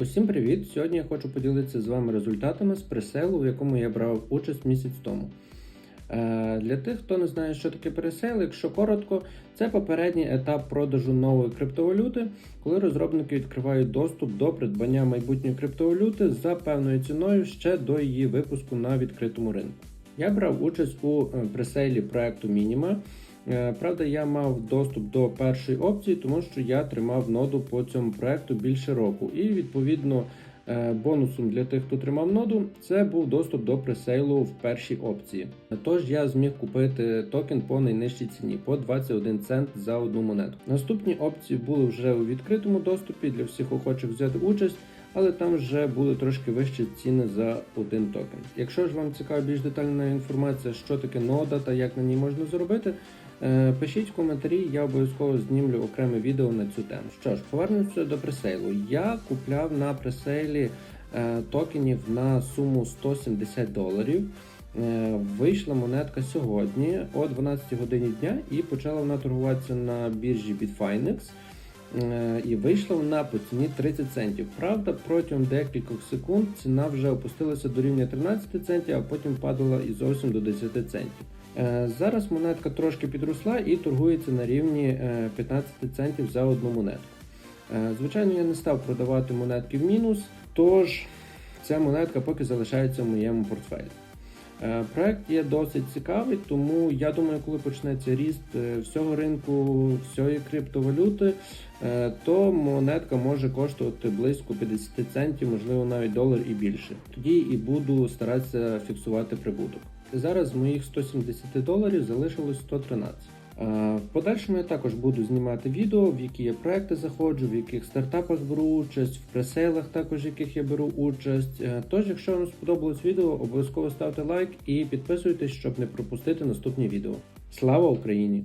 Усім привіт! Сьогодні я хочу поділитися з вами результатами з преселу, в якому я брав участь місяць тому. Е, Для тих, хто не знає, що таке пересейл, якщо коротко, це попередній етап продажу нової криптовалюти, коли розробники відкривають доступ до придбання майбутньої криптовалюти за певною ціною ще до її випуску на відкритому ринку. Я брав участь у е, пресейлі проекту Мініма. Е, Правда, я мав доступ до першої опції, тому що я тримав ноду по цьому проекту більше року. І відповідно е, бонусом для тих, хто тримав ноду, це був доступ до пресейлу в першій опції. Тож я зміг купити токен по найнижчій ціні по 21 цент за одну монету. Наступні опції були вже у відкритому доступі для всіх охочих взяти участь. Але там вже були трошки вищі ціни за один токен. Якщо ж вам цікава більш детальна інформація, що таке нода та як на ній можна заробити, Е, Пишіть в коментарі, я обов'язково знімлю окреме відео на цю тему. Що ж, повернемося до пресейлу. Я купляв на пресейлі е, токенів на суму 170 доларів. Е, Вийшла монетка сьогодні о 12 годині дня і почала вона торгуватися на біржі Bitfinex. Е, І вийшла вона по ціні 30 центів. Правда, протягом декількох секунд ціна вже опустилася до рівня 13 центів, а потім падала і зовсім до 10 центів. Е, Зараз монетка трошки підросла і торгується на рівні е, 15 центів за одну монетку. Е, Звичайно, я не став продавати монетки в мінус, тож ця монетка поки залишається в моєму портфелі. Е, Проект є досить цікавий, тому я думаю, коли почнеться ріст е, всього ринку, всієї криптовалюти, е, то монетка може коштувати близько 50 центів, можливо навіть долар і більше. Тоді і буду старатися фіксувати прибуток. Зараз з моїх 170 доларів залишилось 113. Е, В подальшому я також буду знімати відео, в які я проекти заходжу, в яких стартапах беру участь, в пресейлах також в яких я беру участь. Е, Тож, якщо вам сподобалось відео, обов'язково ставте лайк і підписуйтесь, щоб не пропустити наступні відео. Слава Україні!